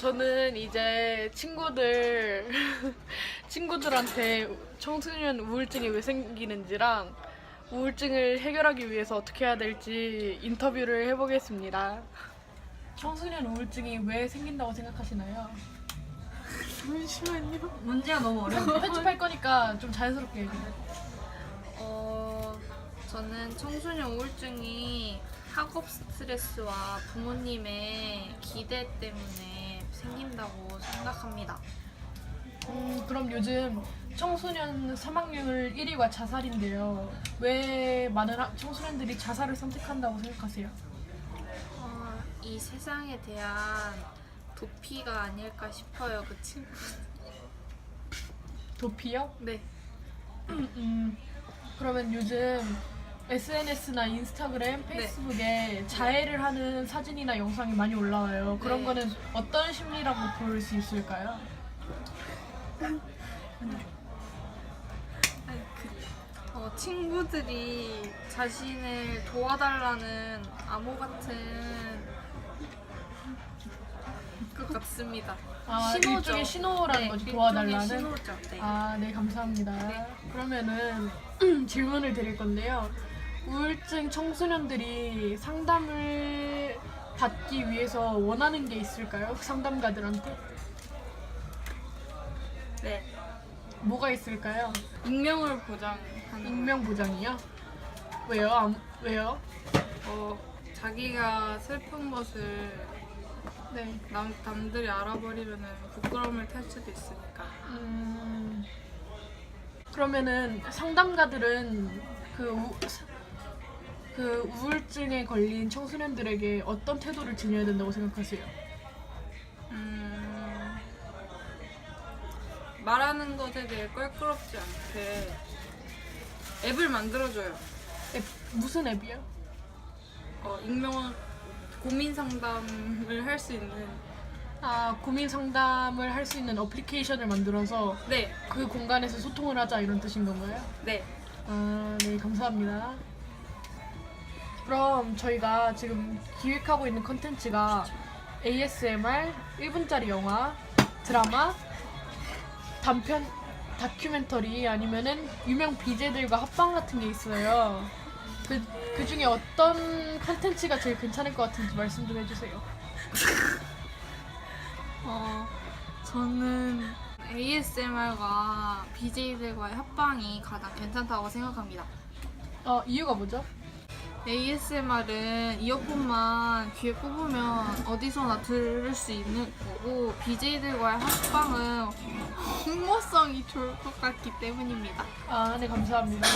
저는 이제 친구들 친구들한테 청소년 우울증이 왜 생기는지랑 우울증을 해결하기 위해서 어떻게 해야 될지 인터뷰를 해보겠습니다. 청소년 우울증이 왜 생긴다고 생각하시나요? 잠시만요. 문제가 너무 어려워. 편집할 거니까 좀 자연스럽게 얘기해. 어, 저는 청소년 우울증이 학업 스트레스와 부모님의 기대 때문에 생긴다고 생각합니다. 음, 그럼 요즘 청소년 사망률 1위가 자살인데요. 왜 많은 하- 청소년들이 자살을 선택한다고 생각하세요? 어, 이 세상에 대한 도피가 아닐까 싶어요, 그 친구. 도피요? 네. 음, 그러면 요즘 SNS나 인스타그램, 네. 페이스북에 자해를 하는 사진이나 영상이 많이 올라와요. 그런 네. 거는 어떤 심리라고 볼 수 있을까요? 아니, 그, 어, 친구들이 자신을 도와달라는 암호 같은 것 같습니다. 아, 신호죠. 일종의 신호라는 네, 거지, 도와달라는? 신호죠. 네. 아, 네, 감사합니다. 네. 그러면은 질문을 드릴 건데요. 우울증 청소년들이 상담을 받기 위해서 원하는 게 있을까요? 상담가들한테? 네. 뭐가 있을까요? 익명을 보장하는 익명 보장이요? 왜요? 아무- 왜요? 어, 자기가 슬픈 것을 네. 남, 남들이 알아버리면 부끄러움을 탈 수도 있으니까. 음, 그러면은 상담가들은 그, 우, 그 우울증에 걸린 청소년들에게 어떤 태도를 지녀야 된다고 생각하세요? 음, 말하는 것에 대해 껄끄럽지 않게 앱을 만들어줘요. 앱, 무슨 앱이요? 어, 익명 고민 상담을 할 수 있는. 아 고민 상담을 할 수 있는 어플리케이션을 만들어서 네, 그 공간에서 소통을 하자 이런 뜻인 건가요? 네. 아, 네, 감사합니다. 그럼 저희가 지금 기획하고 있는 컨텐츠가 ASMR, 1분짜리 영화, 드라마, 단편, 다큐멘터리 아니면은 유명 BJ들과 합방 같은 게 있어요. 그, 그 중에 어떤 컨텐츠가 제일 괜찮을 것 같은지 말씀 좀 해주세요. 어, 저는 ASMR과 BJ들과의 합방이 가장 괜찮다고 생각합니다. 어, 이유가 뭐죠? ASMR은 이어폰만 귀에 꼽으면 어디서나 들을 수 있는 거고 BJ들과의 합방은 홍보성이 좋을 것 같기 때문입니다. 아, 네, 감사합니다.